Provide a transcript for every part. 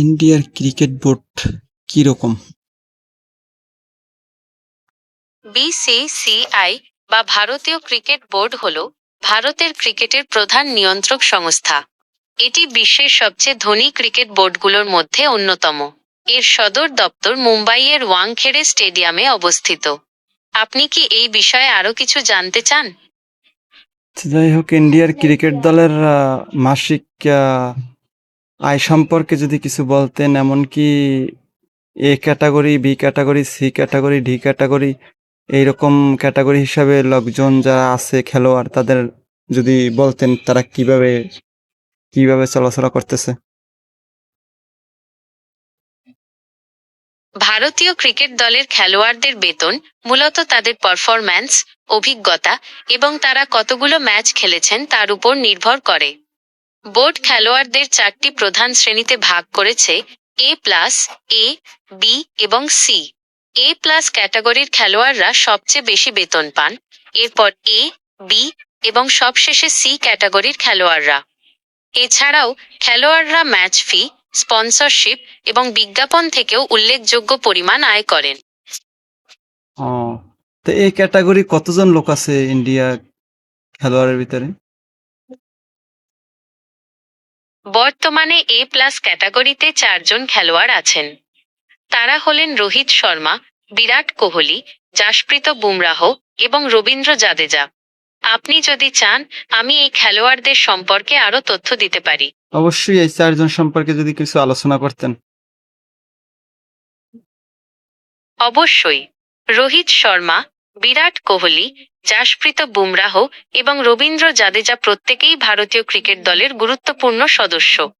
ইন্ডিয়ার cricket board কীরকম? BCCI বা ভারতীয় ক্রিকেট বোর্ড হল ভারতের ক্রিকেটের প্রধান নিয়ন্ত্রক সংস্থা। এটি বিশ্বের সবচেয়ে ধনী ক্রিকেট বোর্ডগুলোর মধ্যে অন্যতম। এর সদর দপ্তর মুম্বাইয়ের ওয়াংখেড়ে স্টেডিয়ামে অবস্থিত। আপনি কি এই বিষয়ে আরও কিছু জানতে চান? যাই হোক ইন্ডিয়ার ক্রিকেট দলের মাসিক আয় সম্পর্কে যদি কিছু বলতেন, এমনকি A category, B category, C category, D category, এইরকম ক্যাটাগরি হিসাবে লোকজন যারা আছে, খেলোয়াড়, তাদের যদি বলতেন তারা কীভাবে কীভাবে চলাচলা করতেছে? ভারতীয় ক্রিকেট দলের খেলোয়াড়দের বেতন মূলত তাদের পারফরম্যান্স অভিজ্ঞতা এবং তারা কতগুলো ম্যাচ খেলেছেন তার উপর নির্ভর করে। বোর্ড খেলোয়াড়দের চারটি প্রধান শ্রেণীতে ভাগ করেছে এ প্লাস এ বি এবং সি এ প্লাস ক্যাটাগরির খেলোয়াড়রা সবচেয়ে বেশি বেতন পান। এরপর এ বি এবং সবশেষে সি ক্যাটাগরির খেলোয়াড়রা। এছাড়াও খেলোয়াড়রা ম্যাচ ফি স্পন্সরশিপ এবং বিজ্ঞাপন থেকেও উল্লেখযোগ্য পরিমাণ আয় করেন। তো এই ক্যাটাগরি কতজন লোক আছে ইন্ডিয়া খেলোয়াড়ের ভিতরে? বর্তমানে এ প্লাস ক্যাটাগরিতে চারজন খেলোয়াড় আছেন। তারা হলেন রোহিত শর্মা বিরাট কোহলি জাসপ্রীত বুমরাহ এবং রবীন্দ্র জাদেজা। আপনি যদি চান আমি এই খেলোয়াড়দের সম্পর্কে আরও তথ্য দিতে পারি। অবশ্যই এই চারজন সম্পর্কে যদি কিছু আলোচনা করতেন। অবশ্যই। রোহিত শর্মা বিরাট কোহলি, জাসপ্রীত বুমরাহ এবং রবীন্দ্র জাদেজা প্রত্যেকেই ভারতীয় ক্রিকেট দলের গুরুত্বপূর্ণ সদস্য।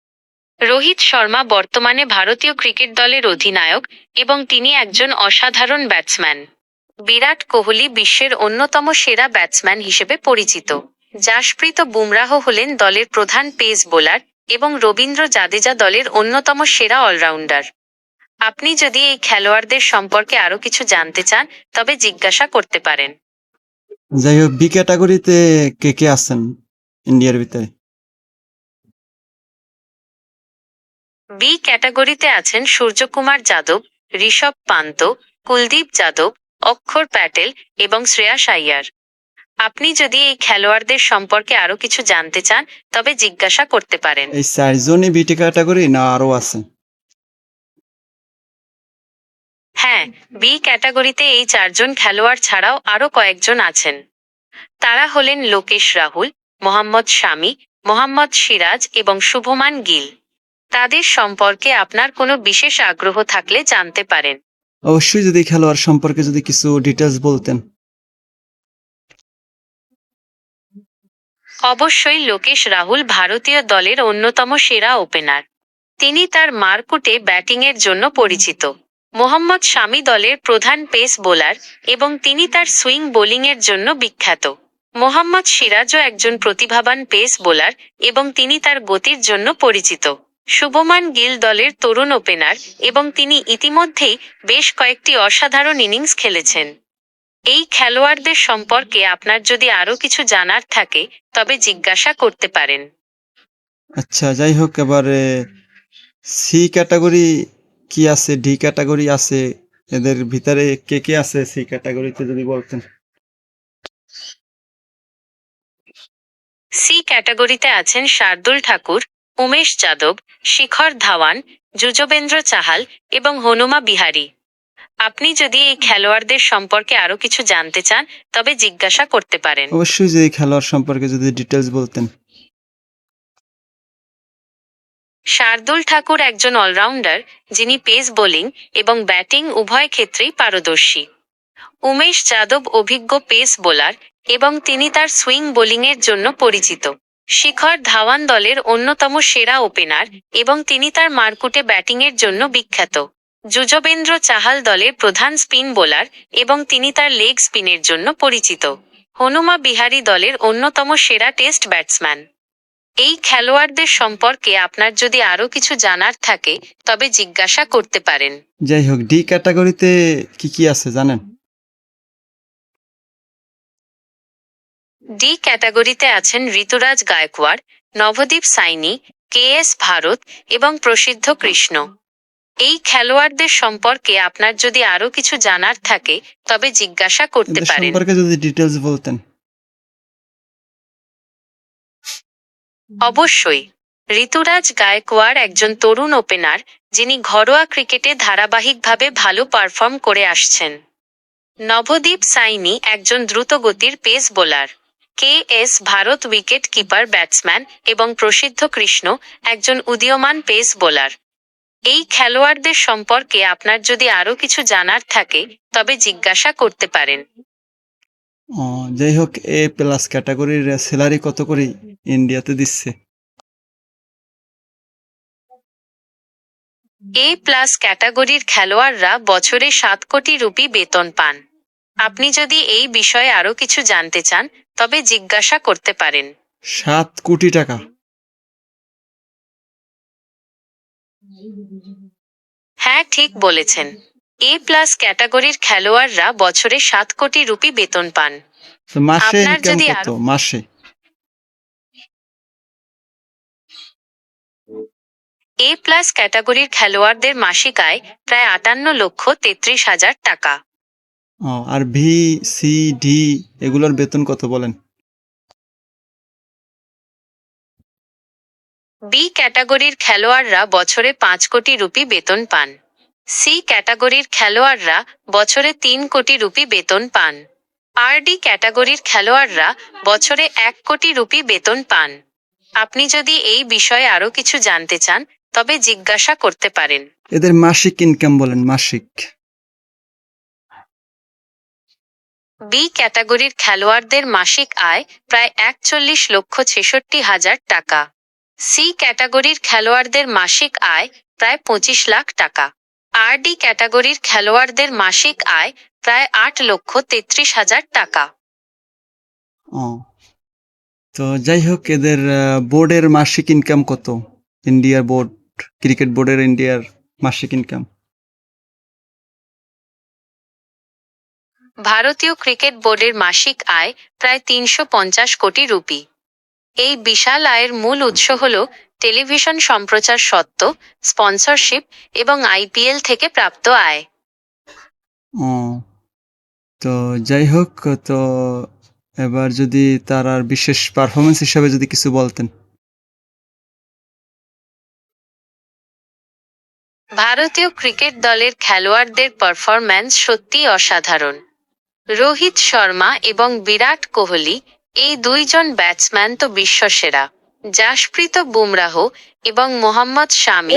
রোহিত শর্মা বর্তমানে ভারতীয় ক্রিকেট দলের অধিনায়ক এবং তিনি একজন অসাধারণ ব্যাটসম্যান। বিরাট কোহলি বিশ্বের অন্যতম সেরা ব্যাটসম্যান হিসেবে পরিচিত। জাসপ্রীত বুমরাহ হলেন দলের প্রধান পেস বোলার এবং রবীন্দ্র জাদেজা দলের অন্যতম সেরা অলরাউন্ডার। আপনি যদি এই খেলোয়াড়দের সম্পর্কে আরও কিছু জানতে চান তবে জিজ্ঞাসা করতে পারেন। যাই হোক বি ক্যাটাগরিতে কে কে আছেন ইন্ডিয়ার ভিতরে? বি ক্যাটাগরিতে আছেন সূর্যকুমার যাদব ঋষভ পান্ত কুলদীপ যাদব অক্ষর প্যাটেল এবং শ্রেয়াস আইয়ার আপনি যদি এই খেলোয়াড়দের সম্পর্কে আরও কিছু জানতে চান তবে জিজ্ঞাসা করতে পারেন। এই চারজনই বিটি ক্যাটাগরি না আরও আছে? হ্যাঁ বি ক্যাটাগরিতে এই চারজন খেলোয়াড় ছাড়াও আরও কয়েকজন আছেন। তারা হলেন লোকেশ রাহুল মোহাম্মদ শামি মোহাম্মদ সিরাজ এবং শুভমান গিল। তাদের সম্পর্কে আপনার কোনো বিশেষ আগ্রহ থাকলে জানতে পারেন। অবশ্যই যদি খেলোয়াড় সম্পর্কে যদি কিছু ডিটেলস বলতেন। অবশ্যই লোকেশ রাহুল ভারতীয় দলের অন্যতম সেরা ওপেনার তিনি তার মারকুটে ব্যাটিংয়ের জন্য পরিচিত। মোহাম্মদ শামি দলের প্রধান পেস বোলার এবং তিনি তার সুইং বোলিংয়ের জন্য বিখ্যাত। মোহাম্মদ সিরাজও একজন প্রতিভাবান পেস বোলার এবং তিনি তার গতির জন্য পরিচিত। শুভমান গিল দলের তরুণ ওপেনার এবং তিনি ইতিমধ্যেই বেশ কয়েকটি অসাধারণ ইনিংস খেলেছেন। এই খেলোয়াড়দের সম্পর্কে আপনার যদি আরও কিছু জানার থাকে, তবে জিজ্ঞাসা করতে পারেন। আচ্ছা যাই হোক, এবারে সি ক্যাটাগরি কি আছে ডি ক্যাটাগরি আছে এদের ভিতরে কে কে আছে সি ক্যাটাগরিতে যদি বলতেন। সি ক্যাটাগরিতে আছেন শার্দুল ঠাকুর উমেশ যাদব শিখর ধাওয়ান যুজবেন্দ্র চাহাল এবং হনুমা বিহারী। আপনি যদি এই খেলোয়াড়দের সম্পর্কে আরও কিছু জানতে চান তবে জিজ্ঞাসা করতে পারেন। অবশ্যই যদি খেলোয়াড় সম্পর্কে যদি ডিটেলস বলতেন। শার্দুল ঠাকুর একজন অলরাউন্ডার, যিনি পেস বোলিং এবং ব্যাটিং উভয় ক্ষেত্রেই পারদর্শী। উমেশ যাদব অভিজ্ঞ পেস বোলার এবং তিনি তার সুইং বোলিংয়ের জন্য পরিচিত। শিখর ধাওয়ান দলের অন্যতম সেরা ওপেনার এবং তিনি তার মারকুটে ব্যাটিংয়ের জন্য বিখ্যাত। যুজবেন্দ্র চাহাল দলের প্রধান স্পিন বোলার এবং তিনি তার লেগ স্পিনের জন্য পরিচিত। হনুমা বিহারী দলের অন্যতম সেরা টেস্ট ব্যাটসম্যান। এই খেলোয়াড়দের সম্পর্কে আপনার যদি আরও কিছু জানার থাকে তবে জিজ্ঞাসা করতে পারেন। যাই হোক ডি ক্যাটাগরিতে কি কি আছে জানেন? ডি ক্যাটাগরিতে আছেন ঋতুরাজ গায়কোয়াড় নবদীপ সাইনি কে এস ভারত এবং প্রসিদ্ধ কৃষ্ণ। এই খেলোয়াড়দের সম্পর্কে আপনার যদি আরও কিছু জানার থাকে তবে জিজ্ঞাসা করতে এদের পারেন। সম্পর্কে যদি ডিটেলস বলতেন। অবশ্যই। ঋতুরাজ গায়কোয়াড় একজন তরুণ ওপেনার, যিনি ঘরোয়া ক্রিকেটে ধারাবাহিকভাবে ভালো পারফর্ম করে আসছেন। নবদীপ সাইনি একজন দ্রুতগতির pace bowler. K S Bharat wicket keeper batsman এবং প্রসিদ্ধ কৃষ্ণ একজন উদীয়মান পেস বোলার। এই খেলোয়াড়দের সম্পর্কে আপনার যদি আরও কিছু জানার থাকে, তবে জিজ্ঞাসা করতে পারেন। যাই হোক এ প্লাস ক্যাটাগরির স্যালারি কত করে ইন্ডিয়াতে দিচ্ছে? এ প্লাস ক্যাটাগরির খেলোয়াড়রা বছরে সাত কোটি রুপি বেতন পান। আপনি যদি এই বিষয়ে আরও কিছু জানতে চান তবে জিজ্ঞাসা করতে পারেন। সাত কোটি টাকা। হ্যাঁ ঠিক বলেছেন। এ প্লাস ক্যাটাগরির খেলোয়াড়রা বছরে সাত কোটি রুপি বেতন পান। মাসে যদি মাসে? এ প্লাস ক্যাটাগরির খেলোয়াড়দের মাসিক আয় প্রায় আটান্ন লক্ষ তেত্রিশ হাজার টাকা। আর ভি সি ডি এগুলোর বেতন কত বলেন? বি ক্যাটাগরির খেলোয়াড়রা বছরে পাঁচ কোটি রুপি বেতন পান। সি ক্যাটাগরির খেলোয়াড়রা বছরে তিন কোটি রুপি বেতন পান। আর ডি ক্যাটাগরির খেলোয়াড়রা বছরে এক কোটি রুপি বেতন পান। আপনি যদি এই বিষয়ে আরও কিছু জানতে চান তবে জিজ্ঞাসা করতে পারেন। এদের মাসিক ইনকাম বলেন মাসিক। বি ক্যাটাগরির খেলোয়াড়দের মাসিক আয় প্রায় একচল্লিশ লক্ষ ছেষট্টি হাজার টাকা। সি ক্যাটাগরির খেলোয়াড়দের মাসিক আয় প্রায় পঁচিশ লাখ টাকা। আর ডি ক্যাটাগরির খেলোয়াড়দের মাসিক আয় প্রায় আট লক্ষ তেত্রিশ হাজার টাকা। ও। তো যাই হোক এদের বোর্ডের মাসিক ইনকাম কত? ইন্ডিয়ার বোর্ড ক্রিকেট বোর্ডের ইন্ডিয়ার মাসিক ইনকাম ভারতীয় ক্রিকেট বোর্ডের মাসিক আয় প্রায় তিনশো পঞ্চাশ কোটি রুপি। এই বিশাল আয়ের মূল উৎস হল টেলিভিশন সম্প্রচার সত্ত্ব স্পন্সরশিপ এবং আইপিএল থেকে প্রাপ্ত আয়। ও তো যাই হোক তো এবার যদি তার আর বিশেষ পারফরমেন্স হিসাবে যদি কিছু বলতেন। ভারতীয় ক্রিকেট দলের খেলোয়াড়দের পারফরম্যান্স সত্যিই অসাধারণ। রোহিত শর্মা এবং বিরাট কোহলি এই দুইজন ব্যাটসম্যান তো বিশ্বসেরা। জাসপ্রীত বুমরাহ এবং মোহাম্মদ শামি